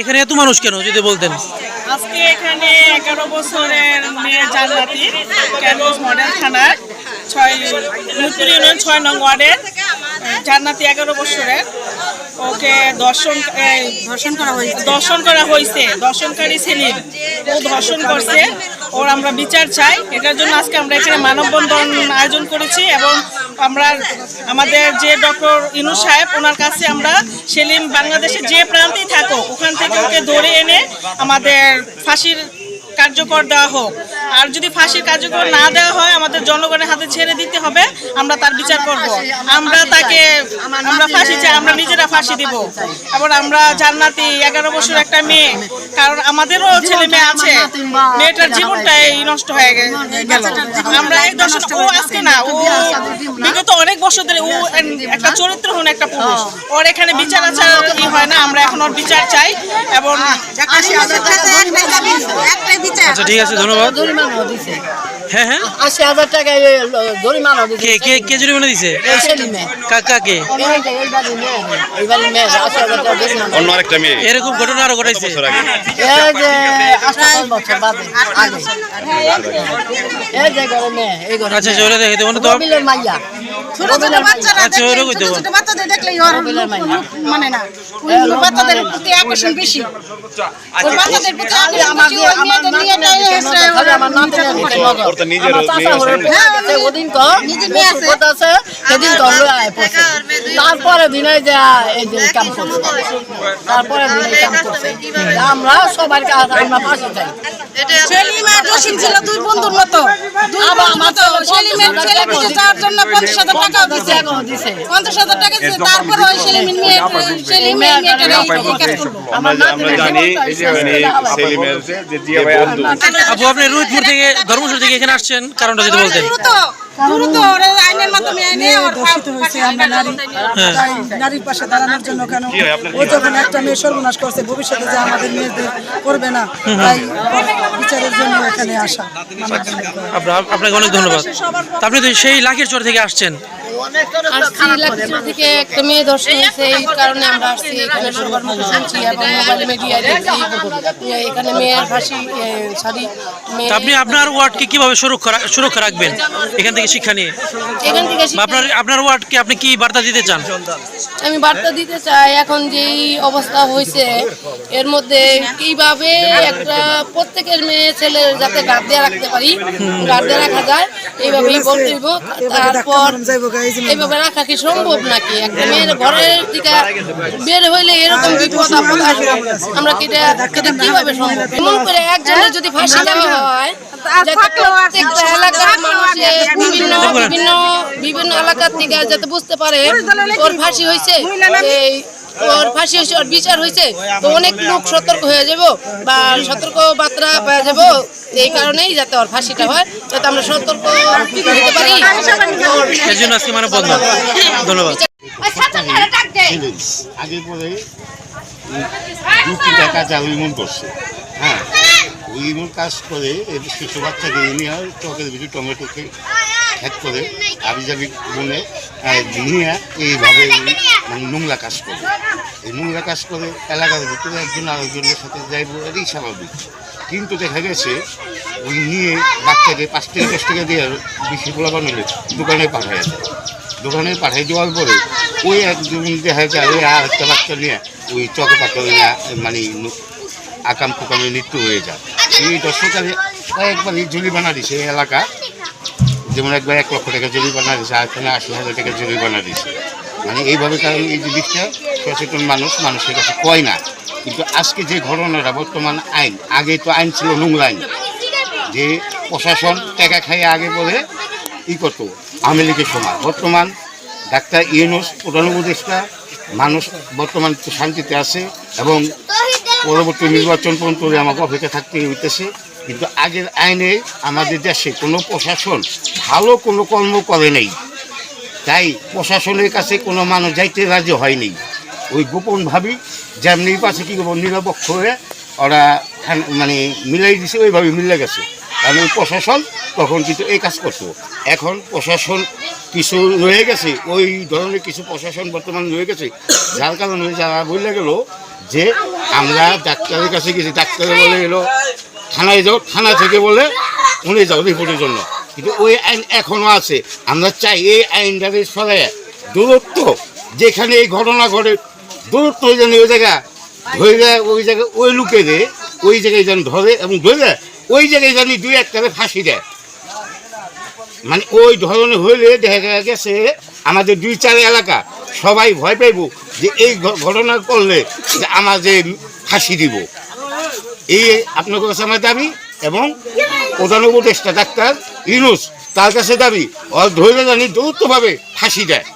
এখানে এত মানুষ কেন যদি বলতেন? আজকে এখানে এগারো বছরের মেয়ে জান্নাতি কেন মডেল থানার ছয় নতুন ইউনিয়ন ছয় নং ওয়ার্ডের জান্নাতি এগারো বছরের। ওকে দর্শন দর্শন করা হয়েছে। দর্শন করা হয়েছে। দর্শনকারী শ্রেণির ও ধর্ষণ করছে। ওর আমরা বিচার চাই। এটার জন্য আজকে আমরা এখানে মানববন্ধন আয়োজন করেছি এবং আমরা আমাদের যে ডক্টর ইনু সাহেব, ওনার কাছে আমরা সেলিম বাংলাদেশে যে প্রান্তেই থাকো ওখান থেকে ওকে ধরে এনে আমাদের ফাঁসির কার্যকর দেওয়া হোক। আর যদি ফাঁসির কার্যকর না দেওয়া হয়, আমাদের জনগণের হাতে ছেড়ে দিতে হবে, আমরা তার বিচার করব। আমরা তাকে, আমরা ফাঁসি চাই, আমরা নিজেরা ফাঁসি দিব। এবার আমরা জান্নাতি, এগারো বছর একটা মেয়ে, কারণ আমাদেরও ছেলে মেয়ে আছে। মেয়েটার জীবনটাই নষ্ট হয়ে গেল আমরা এই দর্শন ও আজকে না, ও বছর ধরে ও একটা চরিত্রহীন একটা পুরুষ ওর এখানে বিচার আচার কি হয় না আমরা এখন ওর বিচার চাই এবং আচ্ছা ঠিক আছে ধন্যবাদ হ্যাঁ হ্যাঁ আশি হাজার টাকা জরিমানা কে কে কে জরিমানা দিছে অন্য আরেকটা মেয়ে এরকম ঘটনা আরও ঘটাইছে আচ্ছা চলে দেখে না তো ছোট ছোট বাচ্চারা দেখলে, ওরকমই ছোট দেবো। ছোট বাচ্চাদের দেখলেই ওর রবিলের মাইয়া। লোক মানে না। ওই বাচ্চাদের প্রতি আকর্ষণ বেশি। ওই বাচ্চাদের প্রতি আকর্ষণ বেশি ওই মেয়েদের নিয়ে নেয় এসে আমার নাতির দিকে ওর তো নিজের মেয়ে ঘরে আছে। পড়ে গেছে, ওদিন তো নিজের মেয়ে আছে। মুসিবত আছে, সেদিন তো লয়ে আয় পড়ছে। তারপরে বিনয় যে এই যে কাম করছে। তারপরে বিনয় কাম করছে। আমরা সবার কাছে আমরা পাশে চাই সেলিম জসিম ছিল দুই বন্ধুর মতো। দুই বন্ধুর মতো। সেলিমের ছেলে। হাজার পিছু জন্য পঞ্চাশ হাজার টাকাও দিছে। পঞ্চাশ হাজার টাকা দিছে তারপরে ওই সেলিমের মেয়ে সেলিম মেয়েটার এই এই কাজ করল আমরা আমরা জানি এই যে সেলিমের যে জিয়া বন্ধু আপু আপনি রোহিতপুর থেকে ধর্মপুর থেকে এখানে আসছেন কারণটা যদি বলতেন। দ্রুত ওরা আইনের মাধ্যমে আইনে ধর্ষিত হয়েছে আমরা নারী তাই নারীর পাশে দাঁড়ানোর জন্য কেন? ও যখন একটা মেয়ে সর্বনাশ করছে ভবিষ্যতে যে আমাদের মেয়েদের করবে না তাই বিচারের জন্য এখানে আসা। আপনাকে অনেক ধন্যবাদ। আপনি তো সেই লাখের চর থেকে আসছেন। আসছি লাকচুর থেকে একটা মেয়ে দর্শন হয়েছে এই কারণে আমরা আসছি এখানে সবার মুখে শুনছি এবং মোবাইল মিডিয়ায় দেখছি। এখানে মেয়ের ফাঁসি শাড়ি মেয়ে আপনি আপনার ওয়ার্ডকে কীভাবে সুরক্ষা সুরক্ষা রাখবেন এখান থেকে শিক্ষা নিয়ে? এখান থেকে আপনার আপনার ওয়ার্ডকে আপনি কি বার্তা দিতে চান? আমি বার্তা দিতে চাই এখন যেই অবস্থা হয়েছে এর মধ্যে কীভাবে একটা প্রত্যেকের মেয়ে ছেলে যাতে গার্ড দিয়ে রাখতে পারি গার্ড দিয়ে রাখা যায় এইভাবেই বলতে হইব তারপর এইভাবে রাখা কি সম্ভব নাকি? একটা মেয়ের ঘরের থেকে বের হইলে এরকম বিপদ আপদ আসবে। আমরা কি এটা কীভাবে সম্ভব? এমন করে একজনের যদি ফাঁসি দেওয়া হয় এলাকার মানুষের বিভিন্ন বিভিন্ন বিভিন্ন এলাকার থেকে যাতে বুঝতে পারে ওর ফাঁসি হয়েছে এই ওর ফাঁসি হয়েছে ওর বিচার হয়েছে তো অনেক লোক সতর্ক হয়ে যাব বা সতর্ক বার্তা পেয়ে যাব এই কারণেই যাতে ওর ফাঁসিটা হয় যাতে আমরা সতর্ক হতে পারি। মানে বন্ধ ধন্যবাদ। আগে পরে দু তিনটা কাজ করছে। হ্যাঁ। উইমন কাজ করে শিশু বাচ্চাকে নিয়ে টকের ভিতরে টমেটোকে হ্যাক করে আবি জাবি মনে নিয়ে এইভাবে মানে নোংরা কাজ করে। এই নোংরা কাজ করে এলাকার ভিতরে একজন আরেকজনের সাথে যাইব, এটাই স্বাভাবিক। কিন্তু দেখা গেছে, ওই নিয়ে বাচ্চাকে পাঁচ থেকে দশ টাকা দিয়ে বেশি পোলা বানালে দোকানে পাঠায় দোকানে পাঠিয়ে দেওয়ার পরে ওই একজন দেখা যায় ওই আর একটা বাচ্চা নিয়ে, ওই চকে পাকে মানে আকাম কুকামে মৃত্যু হয়ে যায়। এই দর্শকারে একবার জরিমানা দিছে এই এলাকা। যেমন একবার এক লক্ষ টাকা জরিমানা দিছে, আর এখানে আশি হাজার টাকা জরিমানা দিছে। মানে এইভাবে কারণ এই জিনিসটা সচেতন মানুষ, মানুষের কাছে কয় না। কিন্তু আজকে যে ঘটনাটা, বর্তমান আইন, আগে তো আইন ছিল নোংরা আইন। যে প্রশাসন টাকা খাইয়ে আগে বলে ই করতো, আওয়ামী লীগের সময়। বর্তমান ডাক্তার ইউনুস, প্রধান উপদেষ্টা, মানুষ বর্তমান শান্তিতে আছে এবং পরবর্তী নির্বাচন পর্যন্ত আমাকে অপেক্ষা থাকতে হইতেছে। কিন্তু আগের আইনে আমাদের দেশে কোনো প্রশাসন ভালো কোনো কর্ম করে নেই। তাই প্রশাসনের কাছে কোনো মানুষ যাইতে রাজি হয়নি ওই গোপনভাবে যেমনি পাশে কী করব নিরপেক্ষ হয়ে ওরা মানে মিলাই দিছে, ওইভাবে মিলে গেছে। কারণ ওই প্রশাসন তখন কিন্তু এই কাজ করতো। এখন প্রশাসন কিছু রয়ে গেছে, ওই ধরনের কিছু প্রশাসন বর্তমান রয়ে গেছে। যার কারণে যারা বলে গেল যে আমরা ডাক্তারের কাছে গেছি, ডাক্তার বলে এলো, থানায় যাও, থানা থেকে বলে উনি যাও রিপোর্টের জন্য। কিন্তু ওই আইন এখনও আছে। আমরা চাই এই আইনটাকে সরে দূরত্ব, যেখানে এই ঘটনা ঘটে, দূরত্ব ওই জন্য ওই জায়গা ধরে, ওই জায়গায় ওই লোকেদের ওই জায়গায় যেন ধরে এবং ধরে, ওই জায়গায় জানি দুই একটারে ফাঁসি দেয়। মানে ওই ধরনের হইলে দেখা গেছে, আমাদের দুই চার এলাকা সবাই ভয় পাইব যে এই ঘটনা করলে যে আমাদের ফাঁসি দিব। এই আপনার কাছে আমার দাবি এবং প্রধান উপদেষ্টা ডাক্তার ইউনুস তার কাছে দাবি। ওর ধৈর্য জানি যৌথভাবে ফাঁসি দেয়।